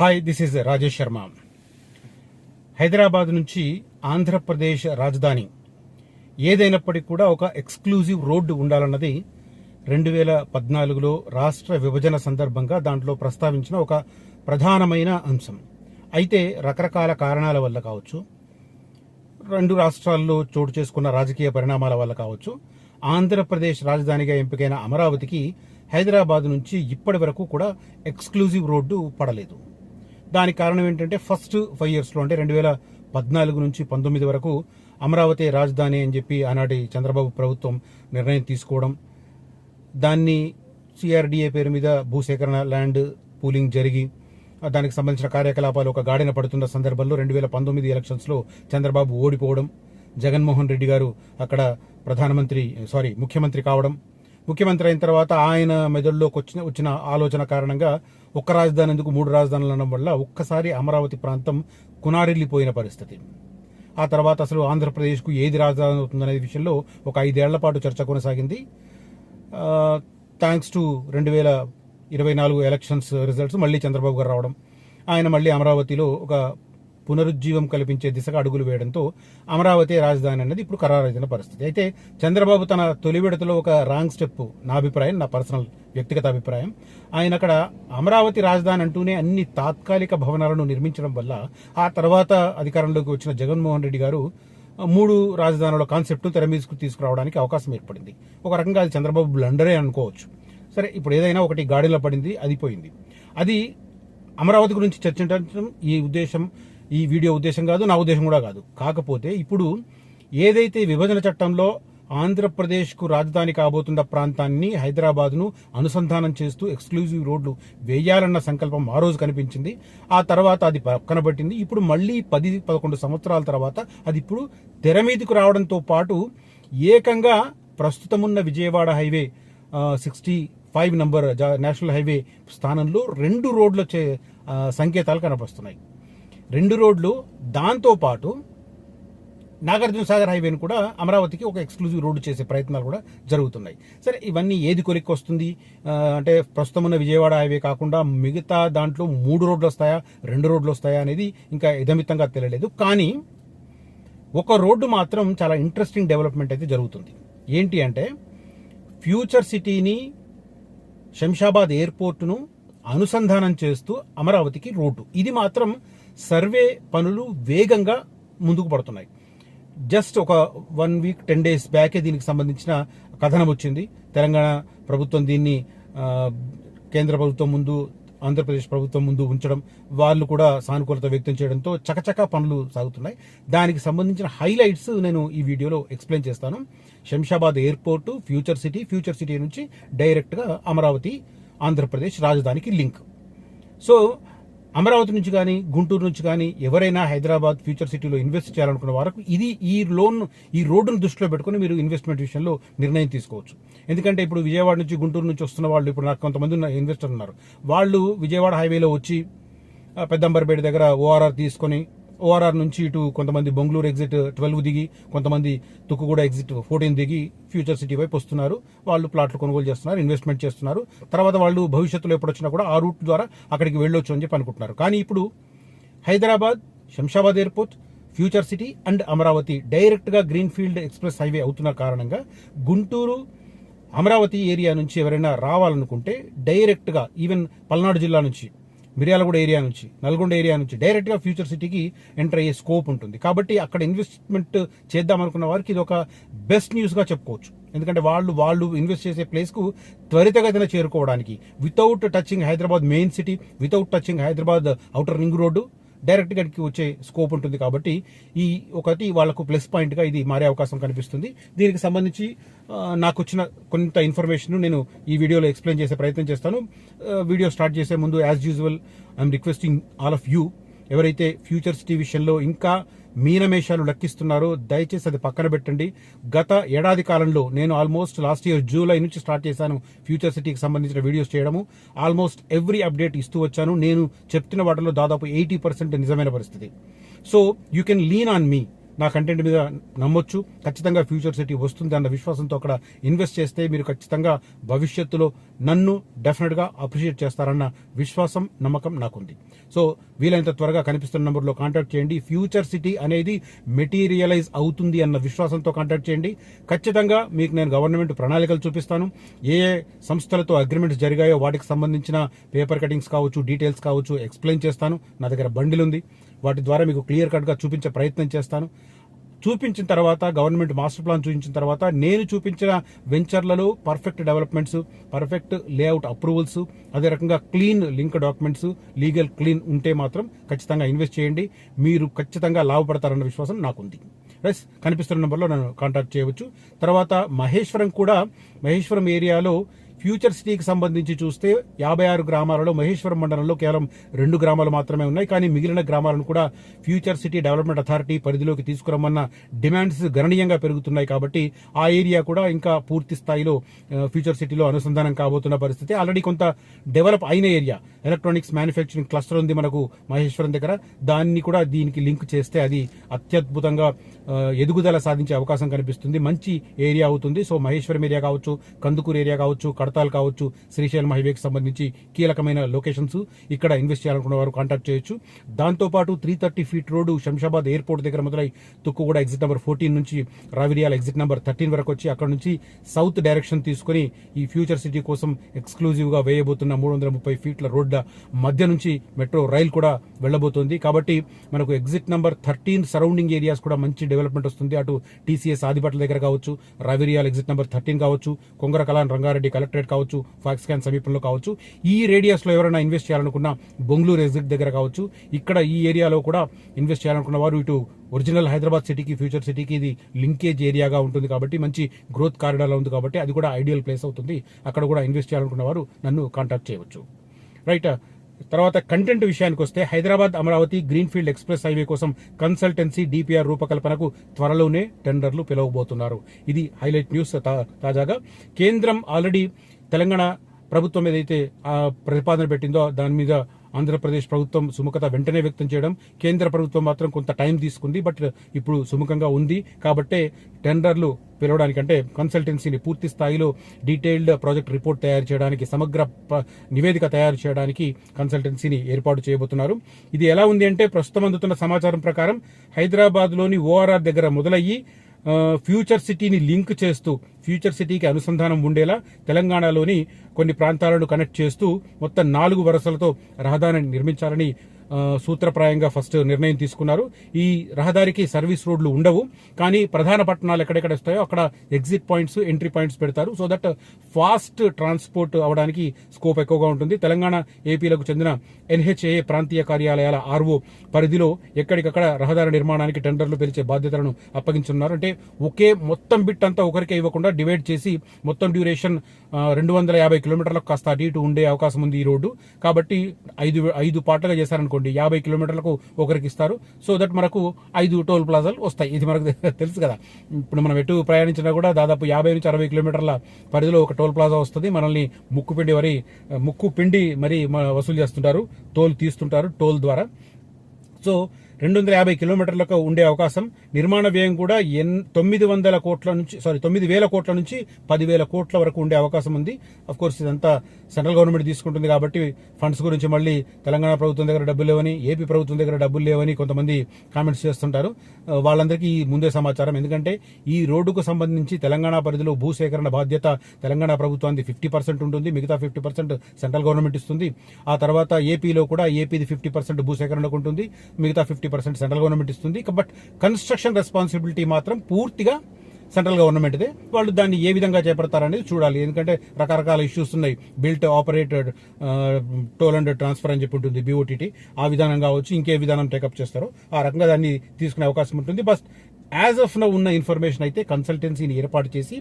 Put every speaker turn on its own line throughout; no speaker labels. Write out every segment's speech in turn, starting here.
Hi this is Rajesh Sharma Hyderabad నుంచి ఆంధ్రప్రదేశ్ రాజధాని ఏదైనప్పటికీ కూడా ఒక ఎక్స్క్లూజివ్ రోడ్డు ఉండాలన్నది రెండు వేల పద్నాలుగులో రాష్ట్ర విభజన సందర్భంగా దాంట్లో ప్రస్తావించిన ఒక ప్రధానమైన అంశం. అయితే రకరకాల కారణాల వల్ల కావచ్చు రెండు రాష్ట్రాల్లో చోటు చేసుకున్న రాజకీయ పరిణామాల వల్ల కావచ్చు ఆంధ్రప్రదేశ్ రాజధానిగా ఎంపికైన అమరావతికి హైదరాబాద్ నుంచి ఇప్పటి వరకు కూడా ఎక్స్క్లూజివ్ రోడ్డు పడలేదు. దానికి కారణం ఏంటంటే ఫస్ట్ ఫైవ్ ఇయర్స్లో అంటే రెండు వేల పద్నాలుగు నుంచి పంతొమ్మిది వరకు అమరావతి రాజధాని అని చెప్పి ఆనాటి చంద్రబాబు ప్రభుత్వం నిర్ణయం తీసుకోవడం దాన్ని సిఆర్డీఏ పేరు మీద భూసేకరణ ల్యాండ్ పూలింగ్ జరిగి దానికి సంబంధించిన కార్యకలాపాలు ఒక గాడిన పడుతున్న సందర్భంలో రెండు వేల పంతొమ్మిది ఎలక్షన్స్లో చంద్రబాబు ఓడిపోవడం జగన్మోహన్ రెడ్డి గారు అక్కడ ప్రధానమంత్రి సారీ ముఖ్యమంత్రి కావడం ముఖ్యమంత్రి అయిన తర్వాత ఆయన మెదడులోకి వచ్చిన వచ్చిన ఆలోచన కారణంగా ఒక్క రాజధాని ఎందుకు మూడు రాజధానులు అనడం వల్ల ఒక్కసారి అమరావతి ప్రాంతం కునారిల్లిపోయిన పరిస్థితి. ఆ తర్వాత అసలు ఆంధ్రప్రదేశ్కు ఏది రాజధాని అవుతుందనే విషయంలో ఒక ఐదేళ్ళ పాటు చర్చ కొనసాగింది. థ్యాంక్స్ టు రెండు వేల ఇరవై నాలుగు ఎలక్షన్స్ రిజల్ట్స్ మళ్ళీ చంద్రబాబు గారు రావడం. ఆయన మళ్ళీ అమరావతిలో ఒక పునరుజ్జీవం కల్పించే దిశగా అడుగులు వేయడంతో అమరావతి రాజధాని అనేది ఇప్పుడు ఖరారైన పరిస్థితి. అయితే చంద్రబాబు తన తొలి విడతలో ఒక రాంగ్ స్టెప్ నా అభిప్రాయం నా పర్సనల్ వ్యక్తిగత అభిప్రాయం. ఆయన అక్కడ అమరావతి రాజధాని అంటూనే అన్ని తాత్కాలిక భవనాలను నిర్మించడం వల్ల ఆ తర్వాత అధికారంలోకి వచ్చిన జగన్మోహన్ రెడ్డి గారు మూడు రాజధానుల కాన్సెప్ట్ తెర మీదకు తీసుకురావడానికి అవకాశం ఏర్పడింది. ఒక రకంగా అది చంద్రబాబు బ్లండరే అనుకోవచ్చు. సరే ఇప్పుడు ఏదైనా ఒకటి గాడిలో పడింది అది పోయింది. అది అమరావతి గురించి చర్చించడం ఈ ఉద్దేశం. ఈ వీడియో ఉద్దేశం కాదు నా ఉద్దేశం కూడా కాదు. కాకపోతే ఇప్పుడు ఏదైతే విభజన చట్టంలో ఆంధ్రప్రదేశ్కు రాజధాని కాబోతున్న ప్రాంతాన్ని హైదరాబాద్ను అనుసంధానం చేస్తూ ఎక్స్క్లూజివ్ రోడ్లు వేయాలన్న సంకల్పం ఆ రోజు కనిపించింది. ఆ తర్వాత అది పక్కన పట్టింది ఇప్పుడు మళ్ళీ పది పదకొండు సంవత్సరాల తర్వాత అది ఇప్పుడు తెర మీదకు రావడంతో పాటు ఏకంగా ప్రస్తుతమున్న Vijayawada highway sixty five number national highway స్థానంలో రెండు రోడ్ల చే- సంకేతాలు కనపడుతున్నాయి రెండు రోడ్లు దాంతో పాటు నాగార్జున సాగర్ హైవేను కూడా అమరావతికి ఒక ఎక్స్క్లూజివ్ రోడ్డు చేసే ప్రయత్నాలు కూడా జరుగుతున్నాయి. సరే ఇవన్నీ ఏది కొలిక్కి వస్తుంది? అంటే ప్రస్తుతం ఉన్న విజయవాడ హైవే కాకుండా మిగతా దాంట్లో మూడు రోడ్లు వస్తాయా రెండు రోడ్లు వస్తాయా అనేది ఇంకా ఇదమితంగా తెలియలేదు. కానీ ఒక రోడ్డు మాత్రం చాలా ఇంట్రెస్టింగ్ డెవలప్మెంట్ అయితే జరుగుతుంది. ఏంటి అంటే ఫ్యూచర్ సిటీని శంషాబాద్ ఎయిర్పోర్టును అనుసంధానం చేస్తూ అమరావతికి రోడ్డు. ఇది మాత్రం సర్వే పనులు వేగంగా ముందుకు పడుతున్నాయి. జస్ట్ ఒక వన్ వీక్ టెన్ డేస్ బ్యాకే దీనికి సంబంధించిన కథనం వచ్చింది. తెలంగాణ ప్రభుత్వం దీన్ని కేంద్ర ప్రభుత్వం ముందు ఆంధ్రప్రదేశ్ ప్రభుత్వం ముందు ఉంచడం వాళ్ళు కూడా సానుకూలత వ్యక్తం చేయడంతో చకచకా పనులు సాగుతున్నాయి. దానికి సంబంధించిన హైలైట్స్ నేను ఈ వీడియోలో ఎక్స్ప్లెయిన్ చేస్తాను. Shamshabad airport future city future city నుంచి డైరెక్ట్గా అమరావతి ఆంధ్రప్రదేశ్ రాజధానికి లింక్. సో అమరావతి నుంచి కానీ గుంటూరు నుంచి కానీ ఎవరైనా హైదరాబాద్ ఫ్యూచర్ సిటీలో ఇన్వెస్ట్ చేయాలనుకున్న వారికి ఇది ఈ లోన్ ఈ రోడ్డును దృష్టిలో పెట్టుకుని మీరు ఇన్వెస్ట్మెంట్ విషయంలో నిర్ణయం తీసుకోవచ్చు. ఎందుకంటే ఇప్పుడు విజయవాడ నుంచి గుంటూరు నుంచి వస్తున్న వాళ్ళు ఇప్పుడు నాకు కొంతమంది ఇన్వెస్టర్ ఉన్నారు. వాళ్ళు విజయవాడ హైవేలో వచ్చి ఆ, పెద్దంబర్పేట దగ్గర ఓఆర్ఆర్ తీసుకొని ఓఆర్ఆర్ నుంచి ఇటు కొంతమంది బెంగళూరు ఎగ్జిట్ ట్వెల్వ్ దిగి కొంతమంది తుక్కుగూడ ఎగ్జిట్ ఫోర్టీన్ దిగి ఫ్యూచర్ సిటీ వైపు వస్తున్నారు. వాళ్ళు ప్లాట్లు కొనుగోలు చేస్తున్నారు ఇన్వెస్ట్మెంట్ చేస్తున్నారు. తర్వాత వాళ్ళు భవిష్యత్తులో ఎప్పుడు వచ్చినా కూడా ఆ రూట్ ద్వారా అక్కడికి వెళ్ళొచ్చు అని చెప్పి అనుకుంటున్నారు. కానీ ఇప్పుడు Hyderabad Shamshabad airport future city and Amaravati డైరెక్ట్గా గ్రీన్ ఫీల్డ్ ఎక్స్ప్రెస్ హైవే అవుతున్న కారణంగా గుంటూరు అమరావతి ఏరియా నుంచి ఎవరైనా రావాలనుకుంటే డైరెక్ట్గా ఈవెన్ పల్నాడు జిల్లా నుంచి మిర్యాలగూడ ఏరియా నుంచి నల్గొండ ఏరియా నుంచి డైరెక్ట్గా ఫ్యూచర్ సిటీకి ఎంటర్ అయ్యే స్కోప్ ఉంటుంది. కాబట్టి అక్కడ ఇన్వెస్ట్మెంట్ చేద్దాం అనుకున్న వారికి ఇది ఒక బెస్ట్ న్యూస్గా చెప్పుకోవచ్చు. ఎందుకంటే వాళ్ళు వాళ్ళు ఇన్వెస్ట్ చేసే ప్లేస్కు త్వరితగతిన చేరుకోవడానికి without touching Hyderabad main city without touching Hyderabad outer ring road direct గడికి వచ్చే స్కోప్ ఉంటుంది కాబట్టి ఈ ఒకటి వాళ్ళకు ప్లస్ పాయింట్గా ఇది మారే అవకాశం కనిపిస్తుంది. దీనికి సంబంధించి నాకు వచ్చిన కొంత ఇన్ఫర్మేషన్ నేను ఈ వీడియోలో ఎక్స్ప్లెయిన్ చేసే ప్రయత్నం చేస్తాను. వీడియో స్టార్ట్ చేసే ముందు as usual I'm requesting all of you ఎవరైతే ఫ్యూచర్స్ టీవీ విషయంలో ఇంకా మీనమేషాలు లెక్కిస్తున్నారో దయచేసి అది పక్కన పెట్టండి. గత ఏడాది కాలంలో నేను ఆల్మోస్ట్ లాస్ట్ ఇయర్ జూలై నుంచి స్టార్ట్ చేశాను ఫ్యూచర్ సిటీకి సంబంధించిన వీడియోస్ చేయడము. ఆల్మోస్ట్ ఎవ్రీ అప్డేట్ ఇస్తూ వచ్చాను. నేను చెప్తున్న వాటిలో దాదాపు ఎయిటీ పర్సెంట్ నిజమైన పరిస్థితి. So you can lean on me నా కంటెంట్ మీద నమ్మొచ్చు. ఖచ్చితంగా ఫ్యూచర్ సిటీ వస్తుంది అన్న విశ్వాసంతో అక్కడ ఇన్వెస్ట్ చేస్తే మీరు ఖచ్చితంగా భవిష్యత్తులో నన్ను డెఫినెట్గా అప్రిషియేట్ చేస్తారన్న విశ్వాసం నమ్మకం నాకుంది. సో వీలైనంత త్వరగా కనిపిస్తున్న నెంబర్లో కాంటాక్ట్ చేయండి. ఫ్యూచర్ సిటీ అనేది మెటీరియలైజ్ అవుతుంది అన్న విశ్వాసంతో కాంటాక్ట్ చేయండి. ఖచ్చితంగా మీకు నేను గవర్నమెంట్ ప్రణాళికలు చూపిస్తాను. ఏ ఏ సంస్థలతో అగ్రిమెంట్స్ జరిగాయో వాటికి సంబంధించిన పేపర్ కటింగ్స్ కావచ్చు డీటెయిల్స్ కావచ్చు ఎక్స్ప్లెయిన్ చేస్తాను. నా దగ్గర బండిల్ ఉంది వాటి ద్వారా మీకు క్లియర్ కట్గా చూపించే ప్రయత్నం చేస్తాను. చూపించిన తర్వాత గవర్నమెంట్ మాస్టర్ ప్లాన్ చూపించిన తర్వాత నేను చూపించిన వెంచర్లలో perfect developments perfect layout approvals అదే రకంగా clean link documents legal clean ఉంటే మాత్రం ఖచ్చితంగా ఇన్వెస్ట్ చేయండి. మీరు ఖచ్చితంగా లాభపడతారన్న విశ్వాసం నాకుంది. రైస్ కనిపిస్తున్న నెంబర్లో నన్ను కాంటాక్ట్ చేయవచ్చు. తర్వాత మహేశ్వరం కూడా మహేశ్వరం ఏరియాలో ఫ్యూచర్ సిటీకి సంబంధించి చూస్తే యాభై ఆరు గ్రామాలలో మహేశ్వరం మండలంలో కేవలం రెండు గ్రామాలు మాత్రమే ఉన్నాయి. కానీ మిగిలిన గ్రామాలను కూడా ఫ్యూచర్ సిటీ డెవలప్మెంట్ అథారిటీ పరిధిలోకి తీసుకురమ్మన్న డిమాండ్స్ గణనీయంగా పెరుగుతున్నాయి కాబట్టి ఆ ఏరియా కూడా ఇంకా పూర్తి స్థాయిలో ఫ్యూచర్ సిటీలో అనుసంధానం కాబోతున్న పరిస్థితి. ఆల్రెడీ కొంత డెవలప్ అయిన ఏరియా. ఎలక్ట్రానిక్స్ మ్యానుఫ్యాక్చరింగ్ క్లస్టర్ ఉంది మనకు మహేశ్వరం దగ్గర. దాన్ని కూడా దీనికి లింక్ చేస్తే అది అత్యద్భుతంగా ఎదుగుదల సాధించే అవకాశం కనిపిస్తుంది. మంచి ఏరియా అవుతుంది. సో మహేశ్వరం ఏరియా కావచ్చు కందుకూరు ఏరియా కావచ్చు కడతాల్ కావచ్చు శ్రీశైలం హైవేకి సంబంధించి కీలకమైన లొకేషన్స్ ఇక్కడ ఇన్వెస్ట్ చేయాలనుకున్న వారు కాంటాక్ట్ చేయొచ్చు. దాంతోపాటు three thirty feet road Shamshabad airport దగ్గర మొదలై తుక్కుగూడ ఎగ్జిట్ నెంబర్ ఫోర్టీన్ నుంచి రావిరియాల ఎగ్జిట్ నెంబర్ థర్టీన్ వరకు వచ్చి అక్కడ నుంచి సౌత్ డైరెక్షన్ తీసుకొని ఈ ఫ్యూచర్ సిటీ కోసం ఎక్స్క్లూజివ్గా వేయబోతున్న మూడు వందల ముప్పై ఫీట్ల రోడ్డు మధ్య నుంచి మెట్రో రైల్ కూడా వెళ్ళబోతోంది. కాబట్టి మనకు exit number thirteen surrounding areas కూడా మంచి డెవలప్మెంట్ వస్తుంది. అటు టీసీఎస్ ఆదిపట్ల దగ్గర కావచ్చు రావిరియాల ఎగ్జిట్ నెంబర్ థర్టీన్ కావచ్చు కొంగరకలాన్ రంగారెడ్డి కలెక్టరేట్ కావచ్చు ఫాక్స్కాన్ సమీపంలో కావచ్చు. ఈ రేడియస్లో ఎవరైనా ఇన్వెస్ట్ చేయాలనుకున్నా బొంగళూరు ఎగ్జిట్ దగ్గర కావచ్చు. ఇక్కడ ఈ ఏరియాలో కూడా ఇన్వెస్ట్ చేయాలనుకున్న వారు ఇటు ఒరిజినల్ హైదరాబాద్ సిటీకి ఫ్యూచర్ సిటీకి ఇది లింకేజ్ ఏరియాగా ఉంటుంది కాబట్టి మంచి గ్రోత్ కారిడార్లో ఉంది కాబట్టి అది కూడా ఐడియల్ ప్లేస్ అవుతుంది. అక్కడ కూడా ఇన్వెస్ట్ చేయాలనుకున్న వారు నన్ను కాంటాక్ట్ చేయవచ్చు. రైట్. తర్వాత కంటెంట్ విషయానికి వస్తే Hyderabad Amaravati greenfield express highway కోసం కన్సల్టెన్సీ డిపిఆర్ రూపకల్పనకు త్వరలోనే టెండర్లు పిలవబోతున్నారు. ఇది హైలైట్ న్యూస్ తా- తాజాగా. కేంద్రం ఆల్రెడీ తెలంగాణ ప్రభుత్వం ఏదైతే ప్రతిపాదన పెట్టిందో దాని మీద ఆంధ్రప్రదేశ్ ప్రభుత్వం సుముఖత వెంటనే వ్యక్తం చేయడం కేంద్ర ప్రభుత్వం మాత్రం కొంత టైం తీసుకుంది బట్ ఇప్పుడు సుముఖంగా ఉంది. కాబట్టే టెండర్లు పిలవడానికి అంటే కన్సల్టెన్సీని పూర్తి స్థాయిలో డీటెయిల్డ్ ప్రాజెక్ట్ రిపోర్ట్ తయారు చేయడానికి సమగ్ర ప- నివేదిక తయారు చేయడానికి కన్సల్టెన్సీని ఏర్పాటు చేయబోతున్నారు. ఇది ఎలా ఉంది అంటే ప్రస్తుతం అందుతున్న సమాచారం ప్రకారం హైదరాబాద్లోని ఓఆర్ఆర్ దగ్గర మొదలయ్యి ఫ్యూచర్ సిటీని లింక్ చేస్తూ ఫ్యూచర్ సిటీకి అనుసంధానం ఉండేలా తెలంగాణలోని కొన్ని ప్రాంతాలను కనెక్ట్ చేస్తూ మొత్తం నాలుగు వరుసలతో రహదారిని నిర్మించాలని సూత్రప్రాయంగా ఫస్ట్ నిర్ణయం తీసుకున్నారు. ఈ రహదారికి సర్వీస్ రోడ్లు ఉండవు. కానీ ప్రధాన పట్టణాలు ఎక్కడెక్కడ వస్తాయో అక్కడ ఎగ్జిట్ పాయింట్స్ ఎంట్రీ పాయింట్స్ పెడతారు. సో దట్ ఫాస్ట్ ట్రాన్స్పోర్ట్ అవడానికి స్కోప్ ఎక్కువగా ఉంటుంది. తెలంగాణ ఏపీలకు చెందిన ఎన్హెచ్ఏ ప్రాంతీయ కార్యాలయాల ఆర్ఓ పరిధిలో ఎక్కడికక్కడ రహదారి నిర్మాణానికి టెండర్లు పిలిచే బాధ్యతలను అప్పగించున్నారు. అంటే ఒకే మొత్తం బిట్ అంతా ఒకరికే ఇవ్వకుండా డివైడ్ చేసి మొత్తం డ్యూరేషన్ రెండు వందల యాభై కిలోమీటర్లకు కాస్త అటు ఇటు ఉండే అవకాశం ఉంది ఈ రోడ్డు. కాబట్టి ఐదు ఐదు పాటలుగా అనుకోండి యాభై కిలోమీటర్లకు ఒకరికి ఇస్తారు సో దట్ మనకు ఐదు టోల్ ప్లాజాలు వస్తాయి. ఇది మనకు తెలుసు కదా. ఇప్పుడు మనం ఎటు ప్రయాణించినా కూడా దాదాపు యాభై నుంచి అరవై కిలోమీటర్ల పరిధిలో ఒక టోల్ ప్లాజా వస్తుంది. మనల్ని ముక్కు పిండి వరి ముక్కు పిండి మరి వసూలు చేస్తుంటారు. టోల్ తీస్తుంటారు టోల్ ద్వారా. సో రెండు వందల యాభై కిలోమీటర్లకు ఉండే అవకాశం. నిర్మాణ వ్యయం కూడా ఎన్ తొమ్మిది వందల కోట్ల నుంచి సారీ తొమ్మిది వేల కోట్ల నుంచి పదివేల కోట్ల వరకు ఉండే అవకాశం ఉంది. అఫ్ కోర్స్ ఇదంతా సెంట్రల్ గవర్నమెంట్ తీసుకుంటుంది కాబట్టి ఫండ్స్ గురించి మళ్ళీ తెలంగాణ ప్రభుత్వం దగ్గర డబ్బులు లేవని ఏపీ ప్రభుత్వం దగ్గర డబ్బులు లేవని కొంతమంది కామెంట్స్ చేస్తుంటారు. వాళ్ళందరికీ ఈ ముందే సమాచారం. ఎందుకంటే ఈ రోడ్డుకు సంబంధించి తెలంగాణ పరిధిలో భూసేకరణ బాధ్యత తెలంగాణ ప్రభుత్వానికి ఫిఫ్టీ పర్సెంట్ ఉంటుంది. మిగతా ఫిఫ్టీ పర్సెంట్ సెంట్రల్ గవర్నమెంట్ ఇస్తుంది. ఆ తర్వాత ఏపీలో కూడా ఏపీది ఫిఫ్టీ పర్సెంట్ భూసేకరణకు ఉంటుంది. మిగతా ఫిఫ్టీ పర్సెంట్ సెంట్రల్ గవర్నమెంట్ ఇస్తుంది. బట్ కన్స్ట్రక్షన్ రెస్పాన్సిబిలిటీ మాత్రం పూర్తిగా సెంట్రల్ గవర్నమెంట్దే. వాళ్ళు దాన్ని ఏ విధంగా చేపడతారనేది చూడాలి. ఎందుకంటే రకరకాల ఇష్యూస్ ఉన్నాయి. Built operated toll and transfer అని చెప్పి ఉంటుంది బీఓటీటీ ఆ విధానం కావచ్చు ఇంకే విధానం టేకప్ చేస్తారో. ఆ రకంగా దాన్ని తీసుకునే అవకాశం ఉంటుంది. బస్ యాజ్ ఆఫ్ నౌ ఉన్న ఇన్ఫర్మేషన్ అయితే కన్సల్టెన్సీని ఏర్పాటు చేసి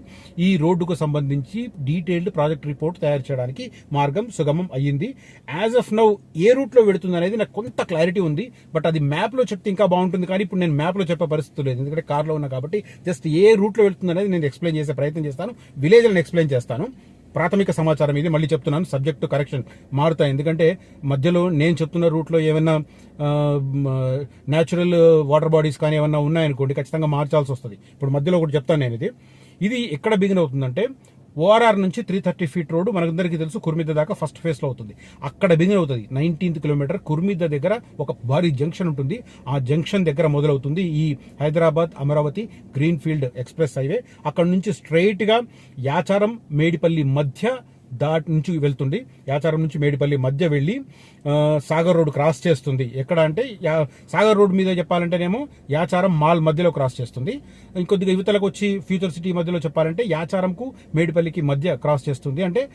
ఈ రోడ్డుకు సంబంధించి డీటెయిల్డ్ ప్రాజెక్ట్ రిపోర్ట్ తయారు చేయడానికి మార్గం సుగమం అయ్యింది. యాజ్ ఆఫ్ నౌ ఏ రూట్లో వెడుతుంది అనేది నాకు కొంత క్లారిటీ ఉంది. బట్ అది మ్యాప్లో చెప్తే ఇంకా బాగుంటుంది. కానీ ఇప్పుడు నేను మ్యాప్లో చెప్పే పరిస్థితి లేదు. ఎందుకంటే కార్లో ఉన్నా కాబట్టి జస్ట్ ఏ రూట్లో వెళ్తుంది అనేది నేను ఎక్స్ప్లెయిన్ చేసే ప్రయత్నం చేస్తాను. విలేజ్లను ఎక్స్ప్లెయిన్ చేస్తాను. ప్రాథమిక సమాచారం ఇది. మళ్ళీ చెప్తున్నాను సబ్జెక్టు కరెక్షన్ మారుతాయి. ఎందుకంటే మధ్యలో నేను చెప్తున్న రూట్లో ఏమైనా న్యాచురల్ వాటర్ బాడీస్ కానీ ఏమైనా ఉన్నాయనుకోండి ఖచ్చితంగా మార్చాల్సి వస్తుంది. ఇప్పుడు మధ్యలో ఒకటి చెప్తాను నేను ఇది. ఇది ఎక్కడ బిగిన్ అవుతుందంటే ఓఆర్ఆర్ నుంచి త్రీ థర్టీ ఫీట్ రోడ్డు మనకందరికీ తెలుసు కుర్మిద్ద దాకా ఫస్ట్ ఫేస్లో అవుతుంది. అక్కడ బిగిన్ అవుతుంది. నైన్టీన్త్ కిలోమీటర్ కుర్మిద్ద దగ్గర ఒక భారీ జంక్షన్ ఉంటుంది. ఆ జంక్షన్ దగ్గర మొదలవుతుంది ఈ Hyderabad Amaravati green field express highway. అక్కడ నుంచి స్ట్రైట్గా యాచారం మేడిపల్లి మధ్య దాటి నుంచి వెళ్తుంది యాచారం నుంచి మేడిపల్లి మధ్య వెళ్ళి సాగర్ రోడ్ క్రాస్ చేస్తుంది. ఎక్కడ అంటే యా- సాగర్ రోడ్ మీద చెప్పాలంటేనేమో యాచారం మాల్ మధ్యలో క్రాస్ చేస్తుంది. ఇంకొద్దిగా యువతలకు వచ్చి ఫ్యూచర్ సిటీ మధ్యలో చెప్పాలంటే యాచారంకు మేడిపల్లికి మధ్య క్రాస్ చేస్తుంది. అంటే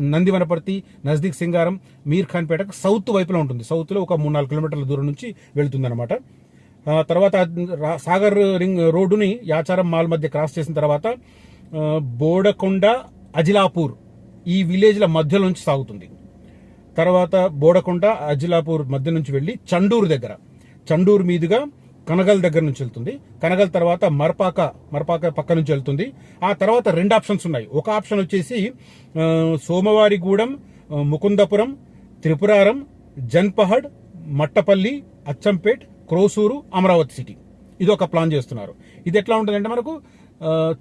నందివనపర్తి నజదీక్ సింగారం మీర్ ఖాన్ పేటకు సౌత్ వైపులో ఉంటుంది. సౌత్లో ఒక మూడు నాలుగు కిలోమీటర్ల దూరం నుంచి వెళుతుందనమాట తర్వాత సాగర్ రింగ్ రోడ్డుని యాచారం మాల్ మధ్య క్రాస్ చేసిన తర్వాత బోడకొండ అజిలాపూర్ ఈ విలేజ్ల మధ్య నుంచి సాగుతుంది. తర్వాత బోడకొండ అజిలాపూర్ మధ్య నుంచి వెళ్ళి చండూరు దగ్గర. చండూరు మీదుగా కనగల్ దగ్గర నుంచి వెళ్తుంది. కనగల్ తర్వాత మర్పాక మర్పాక పక్క నుంచి వెళ్తుంది. ఆ తర్వాత రెండు ఆప్షన్స్ ఉన్నాయి. ఒక ఆప్షన్ వచ్చేసి సోమవారిగూడెం ముకుందపురం త్రిపురారం జన్పహడ్ మట్టపల్లి అచ్చంపేట్ క్రోసూరు అమరావతి సిటీ. ఇది ఒక ప్లాన్ చేస్తున్నారు. ఇది ఎట్లా ఉంటుందంటే మనకు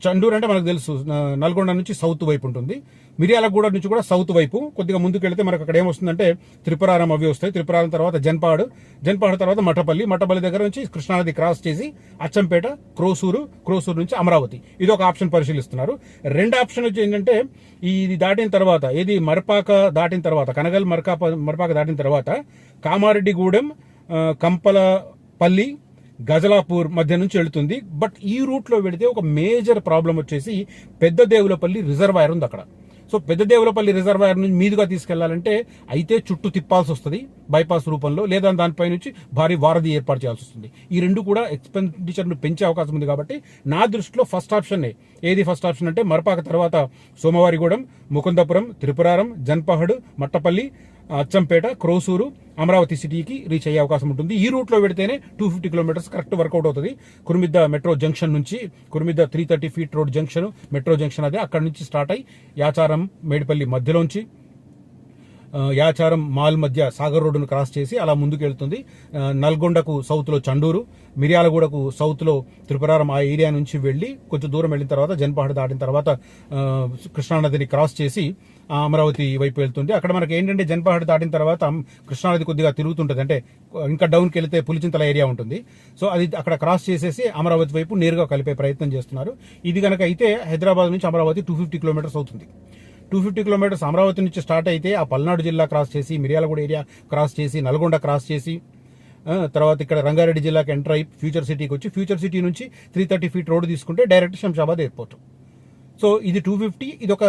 చండూరు అంటే మనకు తెలుసు. నల్గొండ నుంచి సౌత్ వైపు ఉంటుంది. మిర్యాలగూడ నుంచి కూడా సౌత్ వైపు కొద్దిగా ముందుకు వెళితే మనకు అక్కడ ఏమొస్తుందంటే త్రిపురారం అవి వస్తాయి. త్రిపురారం తర్వాత జన్పాడు. జన్పాడు తర్వాత మఠపల్లి. మఠపల్లి దగ్గర నుంచి కృష్ణానది క్రాస్ చేసి అచ్చంపేట క్రోసూరు క్రోసూరు నుంచి అమరావతి. ఇది ఒక ఆప్షన్ పరిశీలిస్తున్నారు. రెండు ఆప్షన్ వచ్చి ఏంటంటే ఇది దాటిన తర్వాత ఏది మరపాక దాటిన తర్వాత కనగల్ మరకాప మరపాక దాటిన తర్వాత కామారెడ్డిగూడెం కంపలపల్లి గజలాపూర్ మధ్య నుంచి వెళుతుంది. బట్ ఈ రూట్లో వెళితే ఒక మేజర్ ప్రాబ్లం వచ్చేసి పెద్ద దేవులపల్లి రిజర్వాయర్ ఉంది అక్కడ. సో పెద్ద దేవులపల్లి రిజర్వాయర్ నుంచి మీదుగా తీసుకెళ్ళాలంటే అయితే చుట్టూ తిప్పాల్సి వస్తుంది బైపాస్ రూపంలో లేదా దానిపై నుంచి భారీ వారధి ఏర్పాటు చేయాల్సి వస్తుంది. ఈ రెండు కూడా ఎక్స్పెండిచర్ను పెంచే అవకాశం ఉంది కాబట్టి నా దృష్టిలో ఫస్ట్ ఆప్షన్నే ఏది ఫస్ట్ ఆప్షన్ అంటే మరపాక తర్వాత సోమవారిగూడెం ముకుందపురం త్రిపురారం జన్పహడ్ మట్టపల్లి అచ్చంపేట క్రోసూరు అమరావతి సిటీకి రీచ్ అయ్యే అవకాశం ఉంటుంది. ఈ రూట్లో పెడితేనే two fifty kilometres correct work out అవుతుంది. కురుమిద్ద మెట్రో జంక్షన్ నుంచి Kurumidda three thirty feet road junction metro junction అదే అక్కడ నుంచి స్టార్ట్ అయ్యి యాచారం మేడిపల్లి మధ్యలోంచి యాచారం మాల్ మధ్య సాగర్ రోడ్డును క్రాస్ చేసి అలా ముందుకు వెళ్తుంది. నల్గొండకు సౌత్లో చండూరు మిర్యాలగూడకు సౌత్లో త్రిపురారం ఆ ఏరియా నుంచి వెళ్ళి కొంచెం దూరం వెళ్ళిన తర్వాత జన్పహాడ్ దాటిన తర్వాత కృష్ణానదిని క్రాస్ చేసి అమరావతి వైపు వెళ్తుంది అక్కడ మనకి ఏంటంటే జన్పహాడ్ దాటిన తర్వాత కృష్ణానది కొద్దిగా తిరుగుతుంటుంది. అంటే ఇంకా డౌన్కి వెళ్తే పులిచింతల ఏరియా ఉంటుంది. సో అది అక్కడ క్రాస్ చేసేసి అమరావతి వైపు నేరుగా కలిపే ప్రయత్నం చేస్తున్నారు. ఇది కనుక అయితే హైదరాబాద్ నుంచి అమరావతి టూ ఫిఫ్టీ కిలోమీటర్స్ అవుతుంది. టూ ఫిఫ్టీ కిలోమీటర్స్ అమరావతి నుంచి స్టార్ట్ అయితే ఆ పల్నాడు జిల్లా క్రాస్ చేసి మిర్యాలగూడ ఏరియా క్రాస్ చేసి నల్గొండ క్రాస్ చేసి తర్వాత ఇక్కడ రంగారెడ్డి జిల్లాకి ఎంటర్ అయి ఫ్యూచర్ సిటీకి వచ్చి ఫ్యూచర్ సిటీ నుంచి త్రీ థర్టీ ఫీట్ రోడ్ తీసుకుంటే డైరెక్ట్ శంషాబాద్ ఎయిర్పోర్ట్. సో ఇది టూ ఫిఫ్టీ ఇది ఒక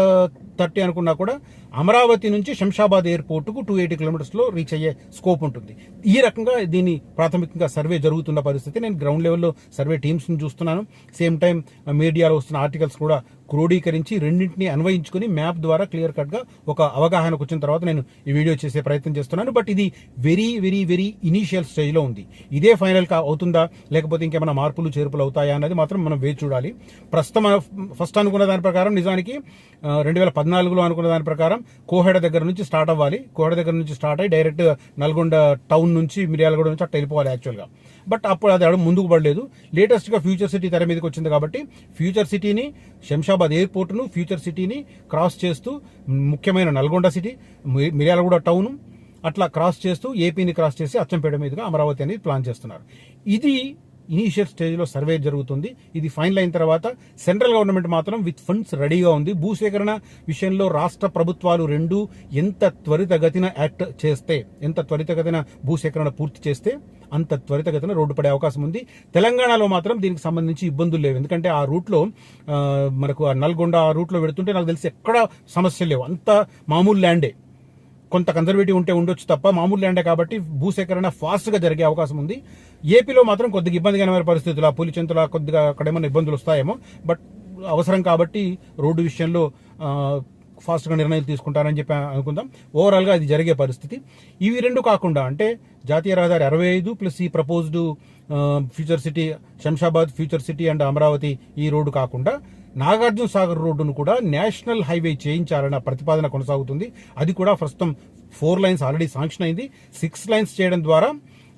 థర్టీ అనుకున్నా కూడా అమరావతి నుంచి శంషాబాద్ ఎయిర్పోర్ట్కు టూ ఎయిటీ కిలోమీటర్స్లో రీచ్ అయ్యే స్కోప్ ఉంటుంది. ఈ రకంగా దీని ప్రాథమికంగా సర్వే జరుగుతున్న పరిస్థితి. నేను గ్రౌండ్ లెవెల్లో సర్వే టీమ్స్ని చూస్తున్నాను. సేమ్ టైం మీడియాలో వస్తున్న ఆర్టికల్స్ కూడా క్రోడీకరించి రెండింటిని అన్వయించుకుని మ్యాప్ ద్వారా క్లియర్ కట్గా ఒక అవగాహనకు వచ్చిన తర్వాత నేను ఈ వీడియో చేసే ప్రయత్నం చేస్తున్నాను. బట్ ఇది వెరీ వెరీ వెరీ ఇనీషియల్ స్టేజ్లో ఉంది. ఇదే ఫైనల్ కా అవుతుందా? లేకపోతే ఇంకేమైనా మార్పులు చేర్పులు అవుతాయా అన్నది మాత్రం మనం వేచి చూడాలి. ప్రస్తుతం ఫస్ట్ అనుకున్న దాని ప్రకారం నిజానికి రెండు వేల పద్నాలుగులో అనుకున్న దాని ప్రకారం కోహెడ దగ్గర నుంచి స్టార్ట్ అవ్వాలి. కోహెడ దగ్గర నుంచి స్టార్ట్ అయ్యి డైరెక్ట్ నల్గొండ టౌన్ నుంచి మిర్యాలగూడ నుంచి అట్లా వెళ్ళిపోవాలి యాక్చువల్గా. బట్ అప్పుడు అది అడుగు ముందుకు పడలేదు. లేటెస్ట్గా ఫ్యూచర్ సిటీ తెర మీదకి వచ్చింది కాబట్టి ఫ్యూచర్ సిటీని శంషాబాద్ ఎయిర్పోర్ట్ను ఫ్యూచర్ సిటీని క్రాస్ చేస్తూ ముఖ్యమైన నల్గొండ సిటీ మిర్యాలగూడ టౌను అట్లా క్రాస్ చేస్తూ ఏపీని క్రాస్ చేసి అచ్చంపేట మీదుగా అమరావతి అనేది ప్లాన్ చేస్తున్నారు. ఇది ఇనీషియల్ స్టేజ్లో సర్వే జరుగుతుంది. ఇది ఫైనల్ అయిన తర్వాత సెంట్రల్ గవర్నమెంట్ మాత్రం విత్ ఫండ్స్ రెడీగా ఉంది. భూసేకరణ విషయంలో రాష్ట్ర ప్రభుత్వాలు రెండు ఎంత త్వరితగతిన యాక్ట్ చేస్తే ఎంత త్వరితగతిన భూసేకరణ పూర్తి చేస్తే అంత త్వరితగతిన రోడ్డు పడే అవకాశం ఉంది. తెలంగాణలో మాత్రం దీనికి సంబంధించి ఇబ్బందులు లేవు. ఎందుకంటే ఆ రూట్లో మనకు ఆ నల్గొండ ఆ రూట్లో పెడుతుంటే నాకు తెలిసి ఎక్కడ సమస్యలు లేవు. అంత మామూలు ల్యాండే. కొంత కన్జర్వేటివ్ ఉంటే ఉండొచ్చు తప్ప మామూలు ల్యాండే కాబట్టి భూసేకరణ ఫాస్ట్గా జరిగే అవకాశం ఉంది. ఏపీలో మాత్రం కొద్దిగా ఇబ్బందికరమైన పరిస్థితులు. ఆ పులిచెంతుల కొద్దిగా అక్కడ ఏమైనా ఇబ్బందులు వస్తాయేమో. బట్ అవసరం కాబట్టి రోడ్డు విషయంలో ఫాస్ట్గా నిర్ణయం నిర్ణయాలు తీసుకుంటారని చెప్పి అనుకుందాం. ఓవరాల్గా అది జరిగే పరిస్థితి. ఇవి రెండు కాకుండా అంటే జాతీయ రహదారి అరవై ఐదు ప్లస్ ఈ proposed future city Shamshabad future city and Amaravati ఈ రోడ్డు కాకుండా నాగార్జున సాగర్ రోడ్డును కూడా నేషనల్ హైవే చేయించాలన్న ప్రతిపాదన కొనసాగుతుంది. అది కూడా ప్రస్తుతం ఫోర్ లైన్స్ ఆల్రెడీ శాంక్షన్ అయింది. సిక్స్ లైన్స్ చేయడం ద్వారా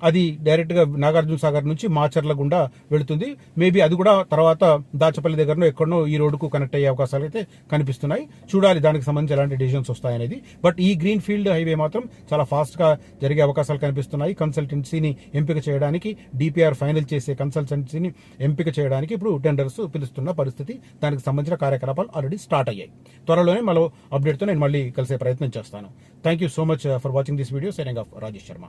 అది డైరెక్ట్గా నాగార్జున సాగర్ నుంచి మాచర్ల గుండా వెళుతుంది. మేబీ అది కూడా తర్వాత దాచపల్లి దగ్గరనో ఎక్కడనో ఈ రోడ్డుకు కనెక్ట్ అయ్యే అవకాశాలు అయితే కనిపిస్తున్నాయి. చూడాలి దానికి సంబంధించి ఎలాంటి డిసిషన్స్ వస్తాయనేది బట్ ఈ గ్రీన్ ఫీల్డ్ హైవే మాత్రం చాలా ఫాస్ట్గా జరిగే అవకాశాలు కనిపిస్తున్నాయి. కన్సల్టెన్సీని ఎంపిక చేయడానికి డిపిఆర్ ఫైనల్ చేసే కన్సల్టెన్సీని ఎంపిక చేయడానికి ఇప్పుడు టెండర్స్ పిలుస్తున్న పరిస్థితి. దానికి సంబంధించిన కార్యకలాపాలు ఆల్రెడీ స్టార్ట్ అయ్యాయి. త్వరలోనే మరో అప్డేట్తో నేను మళ్ళీ కలిసే ప్రయత్నం చేస్తాను. Thank you so much for watching this video signing off Rajesh Sharma